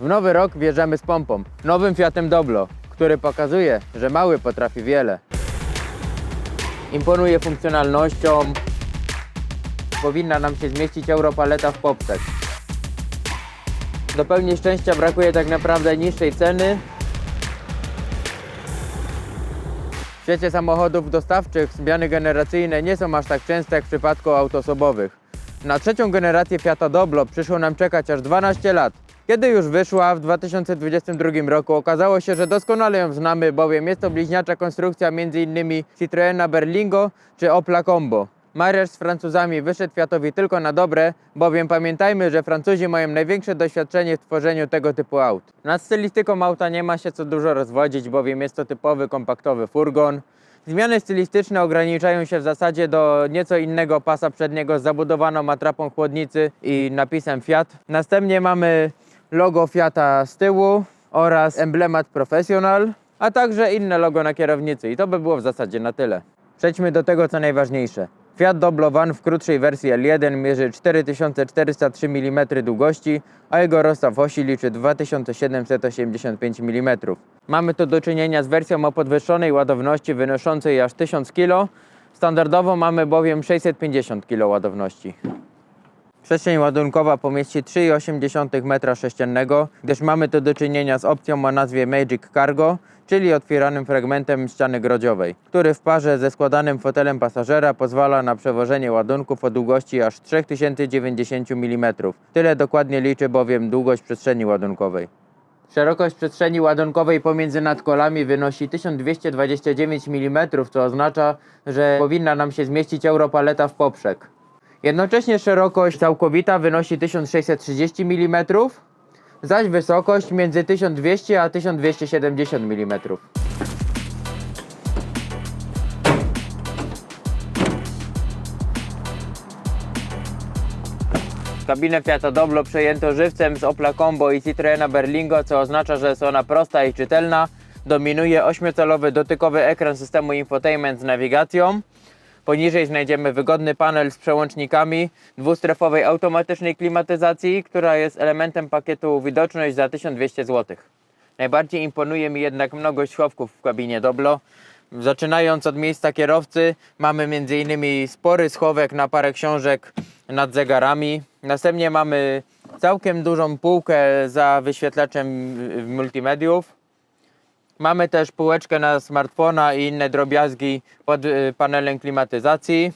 W nowy rok wjeżdżamy z pompą, nowym Fiatem Doblo, który pokazuje, że mały potrafi wiele. Imponuje funkcjonalnością. Powinna nam się zmieścić europaleta w popsek. Do pełni szczęścia brakuje tak naprawdę niższej ceny. W świecie samochodów dostawczych zmiany generacyjne nie są aż tak częste jak w przypadku aut osobowych. Na trzecią generację Fiata Doblo przyszło nam czekać aż 12 lat. Kiedy już wyszła w 2022 roku, okazało się, że doskonale ją znamy, bowiem jest to bliźniacza konstrukcja m.in. Citroena Berlingo czy Opla Combo. Mariaż z Francuzami wyszedł Fiatowi tylko na dobre, bowiem pamiętajmy, że Francuzi mają największe doświadczenie w tworzeniu tego typu aut. Nad stylistyką auta nie ma się co dużo rozwodzić, bowiem jest to typowy kompaktowy furgon. Zmiany stylistyczne ograniczają się w zasadzie do nieco innego pasa przedniego z zabudowaną atrapą chłodnicy i napisem Fiat. Następnie mamy logo Fiata z tyłu oraz emblemat Professional, a także inne logo na kierownicy i to by było w zasadzie na tyle. Przejdźmy do tego co najważniejsze. Fiat Doblo Van w krótszej wersji L1 mierzy 4403 mm długości, a jego rozstaw osi liczy 2785 mm. Mamy tu do czynienia z wersją o podwyższonej ładowności wynoszącej aż 1000 kg. Standardowo mamy bowiem 650 kg ładowności. Przestrzeń ładunkowa pomieści 3,8 m3, gdyż mamy tu do czynienia z opcją o nazwie Magic Cargo, czyli otwieranym fragmentem ściany grodziowej, który w parze ze składanym fotelem pasażera pozwala na przewożenie ładunków o długości aż 3090 mm. Tyle dokładnie liczy bowiem długość przestrzeni ładunkowej. Szerokość przestrzeni ładunkowej pomiędzy nadkolami wynosi 1229 mm, co oznacza, że powinna nam się zmieścić europaleta w poprzek. Jednocześnie szerokość całkowita wynosi 1630 mm, zaś wysokość między 1200 a 1270 mm. Kabinę Fiata Doblo przejęto żywcem z Opla Combo i Citroena Berlingo, co oznacza, że jest ona prosta i czytelna. Dominuje 8-calowy dotykowy ekran systemu infotainment z nawigacją. Poniżej znajdziemy wygodny panel z przełącznikami, dwustrefowej automatycznej klimatyzacji, która jest elementem pakietu Widoczność za 1200 zł. Najbardziej imponuje mi jednak mnogość schowków w kabinie Doblo. Zaczynając od miejsca kierowcy, mamy m.in. spory schowek na parę książek nad zegarami. Następnie mamy całkiem dużą półkę za wyświetlaczem multimediów. Mamy też półeczkę na smartfona i inne drobiazgi pod y, panelem klimatyzacji,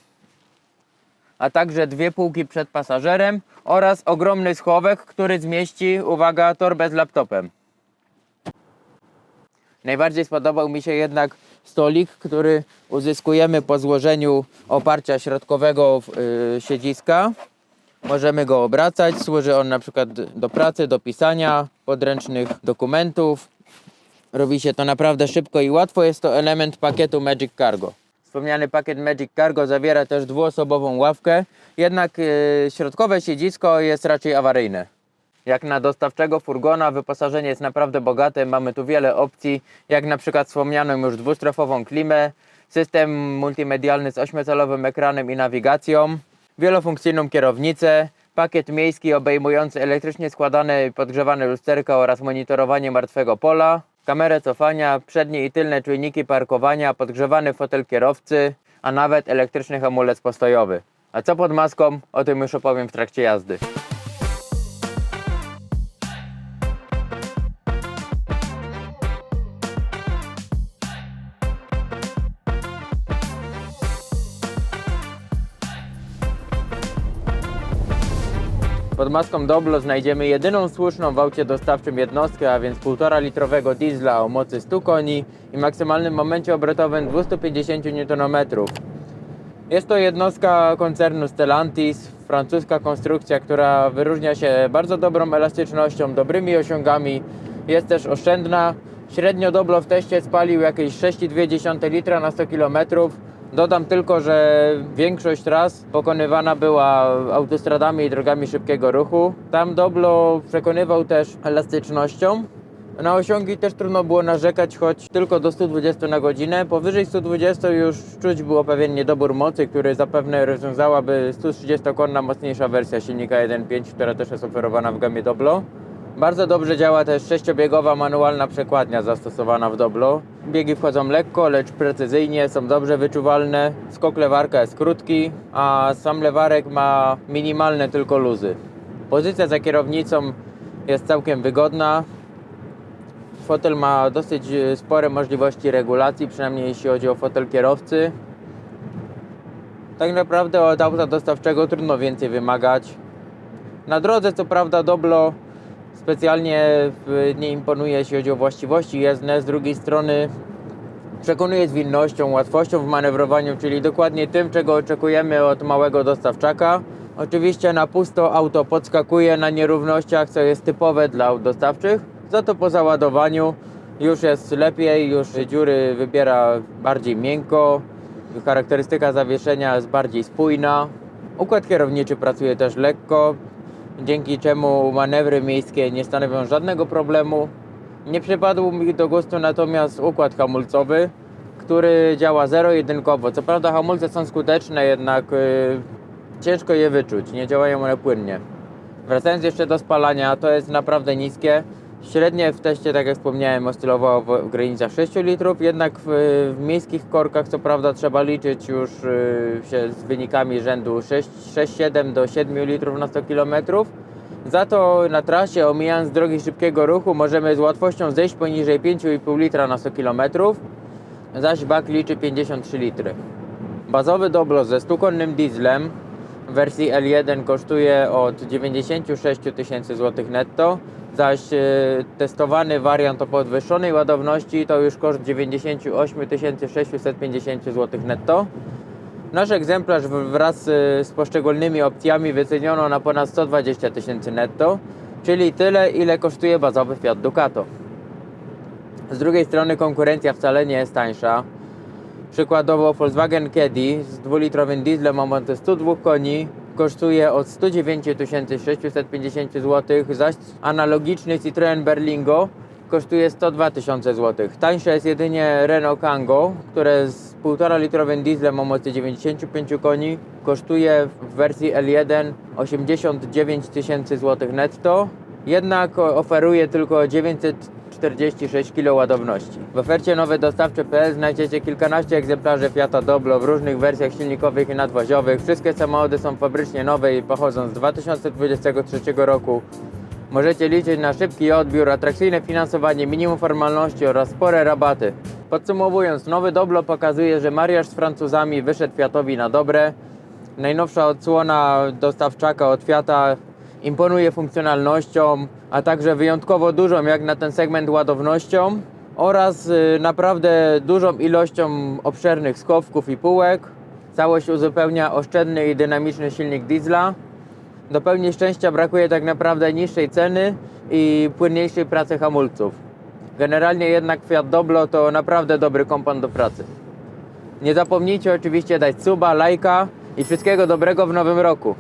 a także dwie półki przed pasażerem oraz ogromny schowek, który zmieści, uwaga, torbę z laptopem. Najbardziej spodobał mi się jednak stolik, który uzyskujemy po złożeniu oparcia środkowego y, siedziska. Możemy go obracać, służy on na przykład do pracy, do pisania podręcznych dokumentów. Robi się to naprawdę szybko i łatwo. Jest to element pakietu Magic Cargo. Wspomniany pakiet Magic Cargo zawiera też dwuosobową ławkę, jednak y, środkowe siedzisko jest raczej awaryjne. Jak na dostawczego furgona wyposażenie jest naprawdę bogate, mamy tu wiele opcji, jak na przykład wspomnianą już dwustrefową klimę, system multimedialny z 8-calowym ekranem i nawigacją, wielofunkcyjną kierownicę, pakiet miejski obejmujący elektrycznie składane i podgrzewane lusterka oraz monitorowanie martwego pola, kamerę cofania, przednie i tylne czujniki parkowania, podgrzewany fotel kierowcy, a nawet elektryczny hamulec postojowy. A co pod maską? O tym już opowiem w trakcie jazdy. Pod maską Doblo znajdziemy jedyną słuszną w aucie dostawczym jednostkę, a więc 1,5 litrowego diesla o mocy 100 koni i maksymalnym momencie obrotowym 250 Nm. Jest to jednostka koncernu Stellantis, francuska konstrukcja, która wyróżnia się bardzo dobrą elastycznością, dobrymi osiągami. Jest też oszczędna. Średnio Doblo w teście spalił jakieś 6,2 litra na 100 km. Dodam tylko, że większość tras pokonywana była autostradami i drogami szybkiego ruchu. Tam Doblo przekonywał też elastycznością. Na osiągi też trudno było narzekać, choć tylko do 120 na godzinę. Powyżej 120 już czuć było pewien niedobór mocy, który zapewne rozwiązałaby 130-konna mocniejsza wersja silnika 1.5, która też jest oferowana w gamie Doblo. Bardzo dobrze działa też sześciobiegowa manualna przekładnia zastosowana w Doblo. Biegi wchodzą lekko, lecz precyzyjnie, są dobrze wyczuwalne. Skok lewarka jest krótki, a sam lewarek ma minimalne tylko luzy. Pozycja za kierownicą jest całkiem wygodna. Fotel ma dosyć e, spore możliwości regulacji, przynajmniej jeśli chodzi o fotel kierowcy. Tak naprawdę od auta dostawczego trudno więcej wymagać. Na drodze co prawda Doblo specjalnie nie imponuje jeśli chodzi o właściwości jezdne, z drugiej strony przekonuje zwinnością, łatwością w manewrowaniu, czyli dokładnie tym, czego oczekujemy od małego dostawczaka. Oczywiście na pusto auto podskakuje na nierównościach, co jest typowe dla aut dostawczych. Za to po załadowaniu już jest lepiej, już dziury wybiera bardziej miękko, charakterystyka zawieszenia jest bardziej spójna. Układ kierowniczy pracuje też lekko, dzięki czemu manewry miejskie nie stanowią żadnego problemu. Nie przypadł mi do gustu natomiast układ hamulcowy, który działa zero-jedynkowo. Co prawda hamulce są skuteczne, jednak y, ciężko je wyczuć, nie działają one płynnie. Wracając jeszcze do spalania, to jest naprawdę niskie. Średnie w teście, tak jak wspomniałem, oscylowało w, granicach 6 litrów, jednak w, w miejskich korkach co prawda trzeba liczyć już y, się z wynikami rzędu 6-7 do 7 litrów na 100 km. Za to na trasie, omijając drogi szybkiego ruchu, możemy z łatwością zejść poniżej 5,5 litra na 100 km, zaś bak liczy 53 litry. Bazowy Doblo ze 100-konnym dieslem w wersji L1 kosztuje od 96 tysięcy złotych netto, zaś e, testowany wariant o podwyższonej ładowności to już koszt 98 650 złotych netto. Nasz egzemplarz wraz y, z poszczególnymi opcjami wyceniono na ponad 120 tysięcy netto, czyli tyle, ile kosztuje bazowy Fiat Ducato. Z drugiej strony konkurencja wcale nie jest tańsza. Przykładowo Volkswagen Caddy z dwulitrowym dieslem o mocy 102 koni kosztuje od 109 650 zł, zaś analogiczny Citroen Berlingo kosztuje 102 tysiące zł. Tańsze jest jedynie Renault Kangoo, które z 1,5 litrowym dieslem o mocy 95 koni kosztuje w wersji L1 89 tysięcy zł netto, jednak oferuje tylko 946 kg ładowności. W ofercie nowe dostawcze.pl znajdziecie kilkanaście egzemplarzy Fiata Doblo w różnych wersjach silnikowych i nadwoziowych. Wszystkie samochody są fabrycznie nowe i pochodzą z 2023 roku. Możecie liczyć na szybki odbiór, atrakcyjne finansowanie, minimum formalności oraz spore rabaty. Podsumowując, nowy Doblo pokazuje, że mariaż z Francuzami wyszedł Fiatowi na dobre. Najnowsza odsłona dostawczaka od Fiata imponuje funkcjonalnością, a także wyjątkowo dużą jak na ten segment ładownością oraz y, naprawdę dużą ilością obszernych skowków i półek. Całość uzupełnia oszczędny i dynamiczny silnik diesla. Do pełni szczęścia brakuje tak naprawdę niższej ceny i płynniejszej pracy hamulców. Generalnie jednak Fiat Doblo to naprawdę dobry kompan do pracy. Nie zapomnijcie oczywiście dać suba, lajka i wszystkiego dobrego w nowym roku.